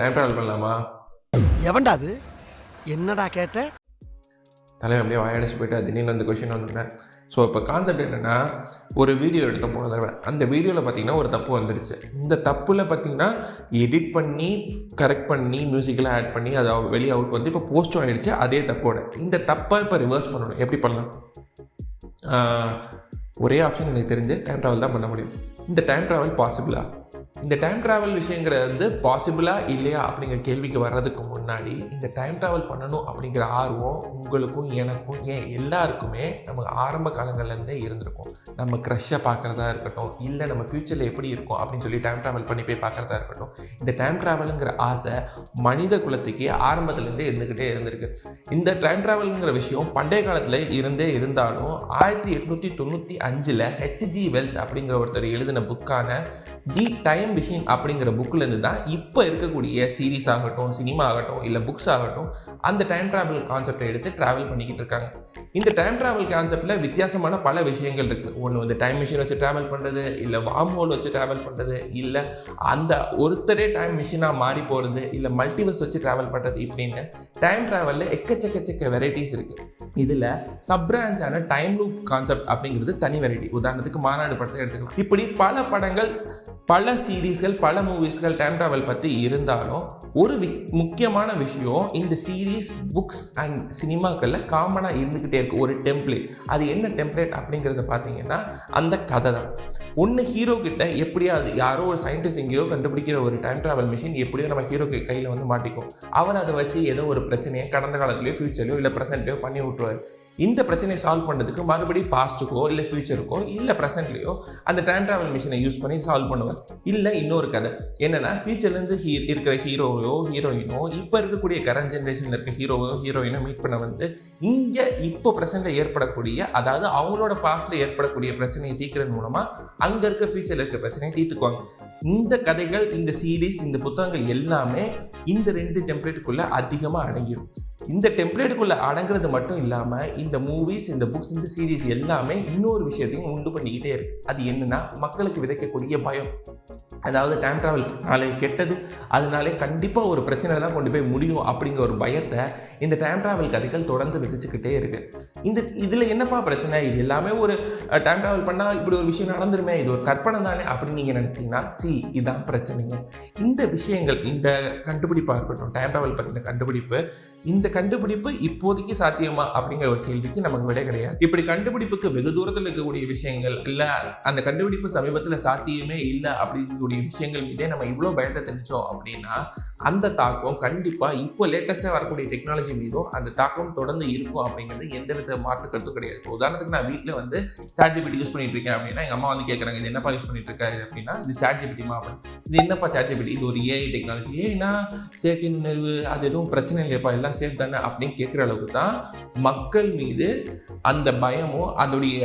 Time travel பண்ணலாமா? எவன்டா அது? என்னடா கேட்ட? தலைவர் அப்படியே வாயடிச்சு போயிட்டு. திடீர்னு அந்த கொஷின் வந்துட்டேன். ஸோ இப்போ கான்செப்ட் என்னென்னா ஒரு வீடியோ எடுத்த போன தடவை. அந்த வீடியோவில் பார்த்தீங்கன்னா ஒரு தப்பு வந்துடுச்சு இந்த தப்பில் பார்த்தீங்கன்னா எடிட் பண்ணி கரெக்ட் பண்ணி மியூசிக்கெலாம் ஆட் பண்ணி அதை வெளியே அவுட் வந்து இப்போ போஸ்ட்டும் ஆகிடுச்சு அதே தப்போட. இந்த தப்பை இப்போ ரிவர்ஸ் பண்ணணும். எப்படி பண்ணலாம்? ஒரே ஆப்ஷன் எனக்கு தெரிஞ்சு டைம் ட்ராவல் தான் பண்ண முடியும். இந்த டைம் ட்ராவல் பாசிபிளா இந்த டைம் ட்ராவல் விஷயங்கிறது வந்து பாசிபிளா இல்லையா அப்படிங்கிற கேள்விக்கு வர்றதுக்கு முன்னாடி இந்த டைம் ட்ராவல் பண்ணணும் அப்படிங்கிற ஆர்வம் உங்களுக்கும் எனக்கும் ஏன் எல்லாருக்குமே நம்ம ஆரம்ப காலங்கள்லேருந்தே இருந்திருக்கும். நம்ம க்ரஷ்ஷை பார்க்குறதா இருக்கட்டும் இல்லை நம்ம ஃப்யூச்சரில் எப்படி இருக்கும் அப்படின்னு சொல்லி டைம் ட்ராவல் பண்ணி போய் பார்க்குறதா இருக்கட்டும் இந்த டைம் ட்ராவலுங்கிற ஆசை மனித குலத்துக்கு ஆரம்பத்துலேருந்தே இருந்துக்கிட்டே இருந்திருக்கு. இந்த டைம் ட்ராவலுங்கிற விஷயம் பண்டைய காலத்தில் இருந்தே இருந்தாலும் ஆயிரத்தி எட்நூற்றி தொண்ணூற்றி அஞ்சில் ஹெச்ஜி வெல்ஸ் அப்படிங்கிற ஒருத்தர் எழுதின புக்கான தி டைம் மிஷின் அப்படிங்கிற புக்கிலேருந்து தான் இப்போ இருக்கக்கூடிய சீரீஸ் ஆகட்டும் சினிமா ஆகட்டும் இல்லை புக்ஸ் ஆகட்டும் அந்த டைம் ட்ராவல் கான்செப்டை எடுத்து ட்ராவல் பண்ணிக்கிட்டு இருக்காங்க. இந்த டைம் ட்ராவல் கான்செப்டில் வித்தியாசமான பல விஷயங்கள் இருக்குது ஒன்று வந்து டைம் மிஷின் வச்சு ட்ராவல் பண்ணுறது இல்லை வார்ம் ஹோல் வச்சு ட்ராவல் பண்ணுறது இல்லை அந்த ஒருத்தரே டைம் மிஷினாக மாறி போகிறது இல்லை மல்டிவர்ஸ் வச்சு ட்ராவல் பண்ணுறது இப்படின்னு டைம் ட்ராவலில் எக்கச்சக்கச்சக்க வெரைட்டிஸ் இருக்குது இதில் சப்ராஞ்சான டைம் லூப் கான்செப்ட் அப்படிங்கிறது தனி வெரைட்டி உதாரணத்துக்கு மாநாடு படத்தை எடுத்துக்கலாம். இப்படி பல படங்கள் பல சீரீஸ்கள் பல மூவிஸ்கள் டைம் ட்ராவல் பற்றி இருந்தாலும் ஒரு வி முக்கியமான விஷயம் இந்த சீரீஸ் புக்ஸ் அண்ட் சினிமாக்களில் காமனாக இருந்துக்கிட்டே இருக்குது ஒரு டெம்ப்ளேட் அது என்ன டெம்ப்ளேட் அப்படிங்கிறத பார்த்தீங்கன்னா அந்த கதை தான். ஒன்று ஹீரோ கிட்ட எப்படியாவது யாரோ ஒரு சயின்டிஸ்ட் எங்கேயோ கண்டுபிடிக்கிற ஒரு டைம் ட்ராவல் மிஷின் எப்படியோ நம்ம ஹீரோ கையில் வந்து மாட்டிக்கும். அவர் அதை வச்சு ஏதோ ஒரு பிரச்சனையை கடந்த காலத்துலேயோ ஃப்யூச்சர்லையோ இல்லை ப்ரெசென்ட்லையோ பண்ணி விட்டுருவார். இந்த பிரச்சனையை சால்வ் பண்ணுறதுக்கு மறுபடியும் பாஸ்ட்டுக்கோ இல்லை ஃப்யூச்சருக்கோ இல்லை ப்ரெசென்ட்லேயோ அந்த டைம் ட்ராவல் மிஷினை யூஸ் பண்ணி சால்வ் பண்ணுவார். இல்லை இன்னொரு கதை. என்னென்னா ஃபியூச்சர்லேருந்து ஹீ இருக்கிற ஹீரோவையோ ஹீரோயினோ இப்போ இருக்கக்கூடிய கரண்ட் ஜென்ரேஷனில் இருக்க ஹீரோவோ ஹீரோயினோ மீட் பண்ண வந்து இங்கே இப்போ ப்ரெசென்ட்டில் ஏற்படக்கூடிய அதாவது அவங்களோட பாஸ்ட்டில் ஏற்படக்கூடிய பிரச்சனையை தீர்க்கிறது மூலமாக அங்கே இருக்க ஃபியூச்சரில் இருக்க பிரச்சனையை தீர்த்துக்குவாங்க. இந்த கதைகள் இந்த சீரீஸ் இந்த புத்தகங்கள் எல்லாமே இந்த ரெண்டு டெம்ப்ளேட்டுக்குள்ளே அதிகமாக அடங்கிடும் இந்த டெம்ப்ளேட்டுக்குள்ளே அடங்குறது மட்டும் இல்லாமல் இந்த மூவிஸ் இந்த புக்ஸ் இந்த சீரீஸ் எல்லாமே இன்னொரு விஷயத்தையும் உண்டு பண்ணிக்கிட்டே இருக்கு. அது என்னன்னா மக்களுக்கு விதைக்கக்கூடிய பயம். அதாவது டைம் ட்ராவல் நாளை கெட்டது. அதனாலே கண்டிப்பாக ஒரு பிரச்சனை தான் கொண்டு போய் முடியும் அப்படிங்கிற ஒரு பயத்தை இந்த டைம் ட்ராவல் கதைகள் தொடர்ந்து விதைச்சிக்கிட்டே இருக்கு. இந்த இதில் என்னப்பா பிரச்சனை? இது எல்லாமே ஒரு டைம் ட்ராவல் பண்ணால் இப்படி ஒரு விஷயம் நடந்துருமே? இது ஒரு கற்பனை தானே அப்படின்னு நீங்கள் நினச்சிங்கன்னா சி இதுதான் பிரச்சனைங்க. இந்த விஷயங்கள் இந்த கண்டுபிடிப்பாக இருக்கட்டும் டைம் ட்ராவல் பற்றின கண்டுபிடிப்பு இந்த கண்டுபிடிப்பு இப்போதைக்கு சாத்தியமா அப்படிங்கிற ஒரு கேள்விக்கு நமக்கு விடை கிடையாது. இப்படி கண்டுபிடிப்புக்கு வெகு தூரத்தில் இருக்கக்கூடிய விஷயங்கள் இல்லை அந்த கண்டுபிடிப்பு சமீபத்தில் சாத்தியமே இல்லை அப்படிங்கக்கூடிய விஷயங்கள் மீதே நம்ம இவ்வளோ பயத்தை தெரிஞ்சோம் அப்படின்னா அந்த தாக்கம் கண்டிப்பாக இப்போ லேட்டஸ்ட்டாக வரக்கூடிய டெக்னாலஜி மீதும் அந்த தாக்கம் தொடர்ந்து இருக்கும் அப்படிங்கிறது எந்த வித மாற்று கருத்தும் கிடையாது. உதாரணத்துக்கு நான் வீட்டில் வந்து சாட் ஜிபிடி யூஸ் பண்ணிட்டு இருக்கேன் அப்படின்னா எங்கள் அம்மா வந்து கேட்குறாங்க இது என்னப்பா யூஸ் பண்ணிட்டு இருக்காரு? அப்படின்னா இது சாட் ஜிபிடிமா அப்படின்னு இது என்னப்பா சாட் ஜிபிடி இது ஒரு ஏஐ டெக்னாலஜி ஏன்னா செயற்கை நுண்ணறிவு அது எதுவும் பிரச்சனை இல்லையப்பா எல்லாம் சேஃப் தானே அப்படின்னு கேட்குற அளவுக்கு தான் மக்கள் மீது அந்த பயமும் அதோடைய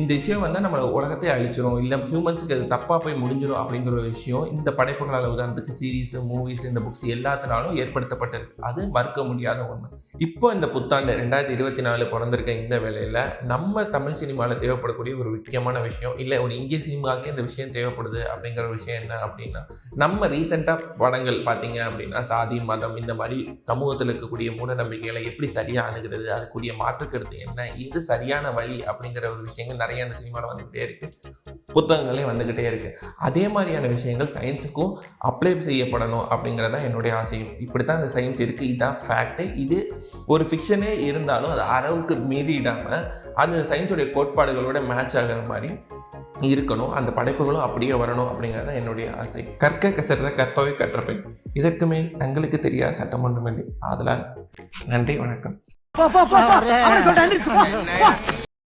இந்த விஷயம் வந்து நம்ம உலகத்தை அழிச்சிரும். இல்லை ஹியூமன்ஸுக்கு அது தப்பாக போய் முடிஞ்சிடும் அப்படிங்கிற ஒரு விஷயம் இந்த படைப்புகளால் உதாரணத்துக்கு சீரீஸ் மூவிஸ் இந்த புக்ஸ் எல்லாத்தினாலும் ஏற்படுத்தப்பட்டது. அது மறுக்க முடியாத ஒன்று இப்போ இந்த புத்தாண்டு ரெண்டாயிரத்தி இருபத்தி நாலு பிறந்திருக்க இந்த வேலையில் நம்ம தமிழ் சினிமாவில் தேவைப்படக்கூடிய ஒரு முக்கியமான விஷயம் இல்லை ஒரு இந்திய சினிமாவுக்கே இந்த விஷயம் தேவைப்படுது அப்படிங்கிற விஷயம் என்ன அப்படின்னா நம்ம ரீசெண்டாக படங்கள் பார்த்தீங்க அப்படின்னா சாதி மதம் இந்த மாதிரி சமூகத்தில் இருக்கக்கூடிய மூட நம்பிக்கைகளை எப்படி சரியாக அணுகிறது அதுக்குரிய மாற்று கருத்து என்ன இது சரியான வழி அப்படிங்கிற ஒரு விஷயங்கள் நிறைய அந்த சினிமாவில் வந்துக்கிட்டே இருக்குது புத்தகங்களே வந்துக்கிட்டே இருக்குது அதே மாதிரியான விஷயங்கள் சயின்ஸுக்கும் அப்ளை செய்யப்படணும் அப்படிங்கிறதா என்னுடைய ஆசையும். இப்படி தான் இந்த சயின்ஸ் இருக்குது இதுதான் ஃபேக்ட்டு இது ஒரு ஃபிக்ஷனே இருந்தாலும் அது அளவுக்கு மீறிடாமல் அந்த சயின்ஸுடைய கோட்பாடுகளோட மேட்ச் ஆகிற மாதிரி இருக்கணும். அந்த படைப்புகளும் அப்படியே வரணும் அப்படிங்கிறது தான் என்னுடைய ஆசை. கற்க கசறத கற்பவை கற்ற பெண் இதற்கு மேல் தங்களுக்கு தெரியாத சட்டம் ஒன்றுமில்லை. ஆதலால் நன்றி வணக்கம்.